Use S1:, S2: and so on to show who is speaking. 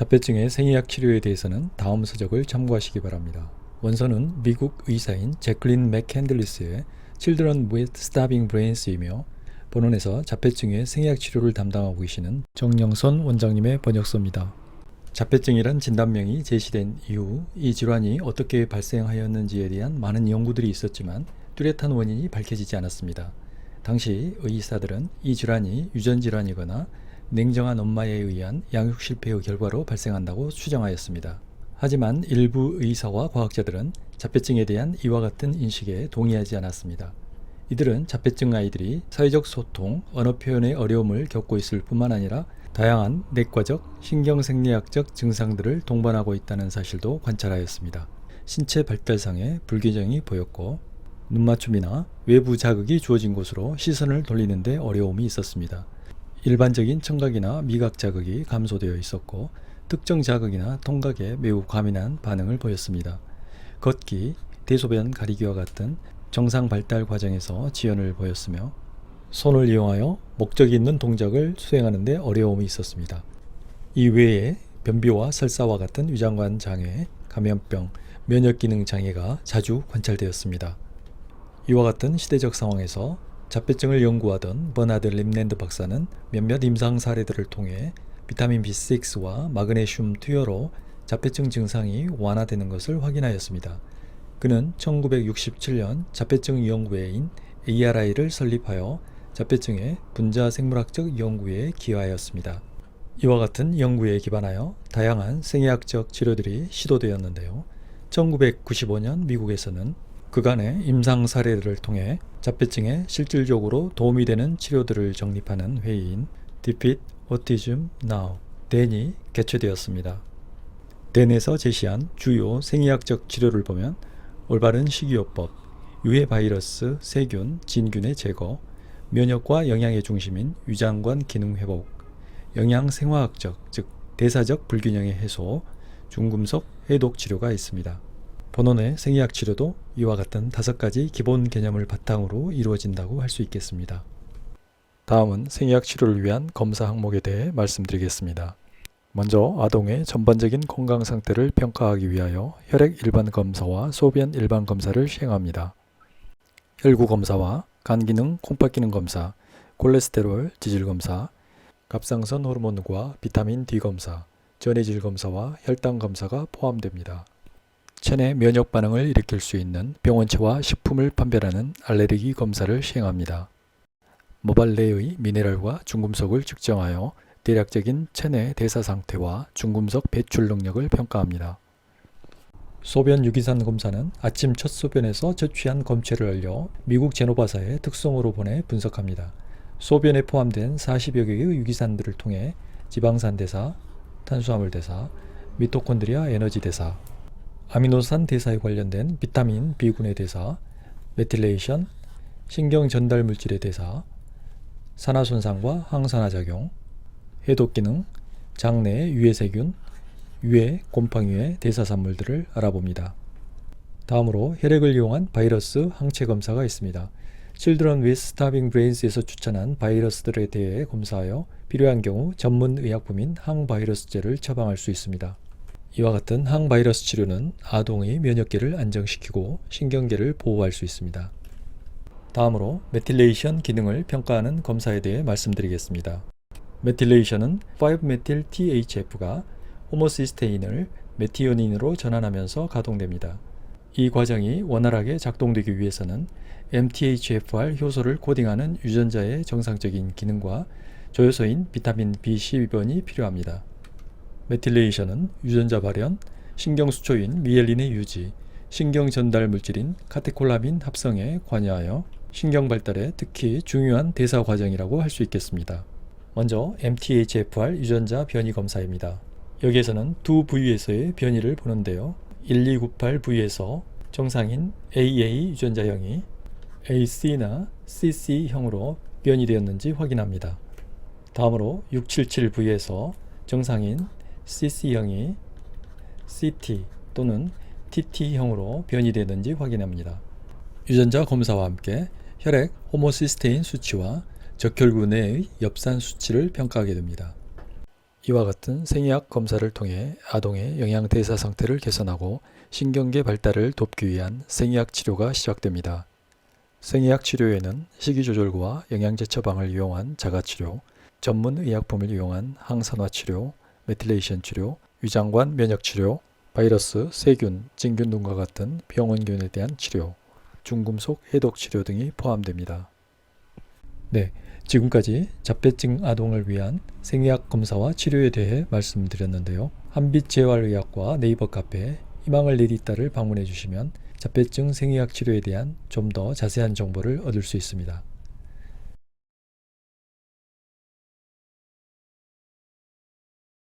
S1: 자폐증의 생의학 치료에 대해서는 다음 서적을 참고하시기 바랍니다. 원서는 미국 의사인 제클린 맥캔들리스의 Children with Starving Brains이며 본원에서 자폐증의 생의학 치료를 담당하고 계시는 정영선 원장님의 번역서입니다. 자폐증이란 진단명이 제시된 이후 이 질환이 어떻게 발생하였는지에 대한 많은 연구들이 있었지만 뚜렷한 원인이 밝혀지지 않았습니다. 당시 의사들은 이 질환이 유전 질환이거나 냉정한 엄마에 의한 양육 실패의 결과로 발생한다고 추정하였습니다. 하지만 일부 의사와 과학자들은 자폐증에 대한 이와 같은 인식에 동의하지 않았습니다. 이들은 자폐증 아이들이 사회적 소통, 언어 표현의 어려움을 겪고 있을 뿐만 아니라 다양한 내과적, 신경생리학적 증상들을 동반하고 있다는 사실도 관찰하였습니다. 신체 발달상의 불균형이 보였고 눈맞춤이나 외부 자극이 주어진 곳으로 시선을 돌리는데 어려움이 있었습니다. 일반적인 청각이나 미각 자극이 감소되어 있었고 특정 자극이나 통각에 매우 과민한 반응을 보였습니다. 걷기, 대소변 가리기와 같은 정상 발달 과정에서 지연을 보였으며 손을 이용하여 목적이 있는 동작을 수행하는 데 어려움이 있었습니다. 이 외에 변비와 설사와 같은 위장관 장애, 감염병, 면역기능 장애가 자주 관찰되었습니다. 이와 같은 시대적 상황에서 자폐증을 연구하던 버나드 림랜드 박사는 몇몇 임상 사례들을 통해 비타민 B6와 마그네슘 투여로 자폐증 증상이 완화되는 것을 확인하였습니다. 그는 1967년 자폐증 연구회인 ARI를 설립하여 자폐증의 분자 생물학적 연구에 기여하였습니다. 이와 같은 연구에 기반하여 다양한 생의학적 치료들이 시도되었는데요. 1995년 미국에서는 그간의 임상 사례들을 통해 자폐증에 실질적으로 도움이 되는 치료들을 정립하는 회의인 Defeat Autism Now 댄이 개최되었습니다. 댄에서 제시한 주요 생의학적 치료를 보면 올바른 식이요법, 유해 바이러스, 세균, 진균의 제거, 면역과 영양의 중심인 위장관 기능 회복, 영양 생화학적 즉 대사적 불균형의 해소, 중금속 해독 치료가 있습니다. 본원의 생의학 치료도 이와 같은 다섯 가지 기본 개념을 바탕으로 이루어진다고 할 수 있겠습니다. 다음은 생의학 치료를 위한 검사 항목에 대해 말씀드리겠습니다. 먼저 아동의 전반적인 건강 상태를 평가하기 위하여 혈액 일반 검사와 소변 일반 검사를 시행합니다. 혈구 검사와 간 기능, 콩팥 기능 검사, 콜레스테롤 지질 검사, 갑상선 호르몬과 비타민 D 검사, 전해질 검사와 혈당 검사가 포함됩니다. 체내 면역 반응을 일으킬 수 있는 병원체와 식품을 판별하는 알레르기 검사를 시행합니다. 모발 내의 미네랄과 중금속을 측정하여 대략적인 체내 대사 상태와 중금속 배출 능력을 평가합니다. 소변 유기산 검사는 아침 첫 소변에서 저취한 검체를 알려 미국 제노바사에 특성으로 보내 분석합니다. 소변에 포함된 40여 개의 유기산들을 통해 지방산 대사, 탄수화물 대사, 미토콘드리아 에너지 대사, 아미노산 대사에 관련된 비타민 B군의 대사, 메틸레이션, 신경 전달 물질의 대사, 산화 손상과 항산화 작용, 해독 기능, 장내 유해 세균, 유해, 곰팡이의 대사산물들을 알아봅니다. 다음으로 혈액을 이용한 바이러스 항체 검사가 있습니다. Children with Starving Brains에서 추천한 바이러스들에 대해 검사하여 필요한 경우 전문 의약품인 항바이러스제를 처방할 수 있습니다. 이와 같은 항바이러스 치료는 아동의 면역계를 안정시키고 신경계를 보호할 수 있습니다. 다음으로 메틸레이션 기능을 평가하는 검사에 대해 말씀드리겠습니다. 메틸레이션은 5-메틸-THF가 호모시스테인을 메티오닌으로 전환하면서 가동됩니다. 이 과정이 원활하게 작동되기 위해서는 MTHFR 효소를 코딩하는 유전자의 정상적인 기능과 조효소인 비타민 B12번이 필요합니다. 메틸레이션은 유전자 발현, 신경수초인 미엘린의 유지, 신경 전달 물질인 카테콜라민 합성에 관여하여 신경 발달에 특히 중요한 대사 과정이라고 할 수 있겠습니다. 먼저 MTHFR 유전자 변이 검사입니다. 여기에서는 두 부위에서의 변이를 보는데요. 1298 부위에서 정상인 AA 유전자형이 AC나 CC형으로 변이되었는지 확인합니다. 다음으로 677 부위에서 정상인 CC형이 CT 또는 TT형으로 변이되는지 확인합니다. 유전자 검사와 함께 혈액 호모시스테인 수치와 적혈구 내의 엽산 수치를 평가하게 됩니다. 이와 같은 생의학 검사를 통해 아동의 영양 대사 상태를 개선하고 신경계 발달을 돕기 위한 생의학 치료가 시작됩니다. 생의학 치료에는 식이조절과 영양제 처방을 이용한 자가치료, 전문 의약품을 이용한 항산화 치료, 메틸레이션 치료, 위장관 면역 치료, 바이러스, 세균, 진균 등과 같은 병원균에 대한 치료, 중금속 해독 치료 등이 포함됩니다. 네, 지금까지 자폐증 아동을 위한 생의학 검사와 치료에 대해 말씀드렸는데요. 한빛재활의학과 네이버 카페 희망을 내딛다를 방문해 주시면 자폐증 생의학 치료에 대한 좀 더 자세한 정보를 얻을 수 있습니다.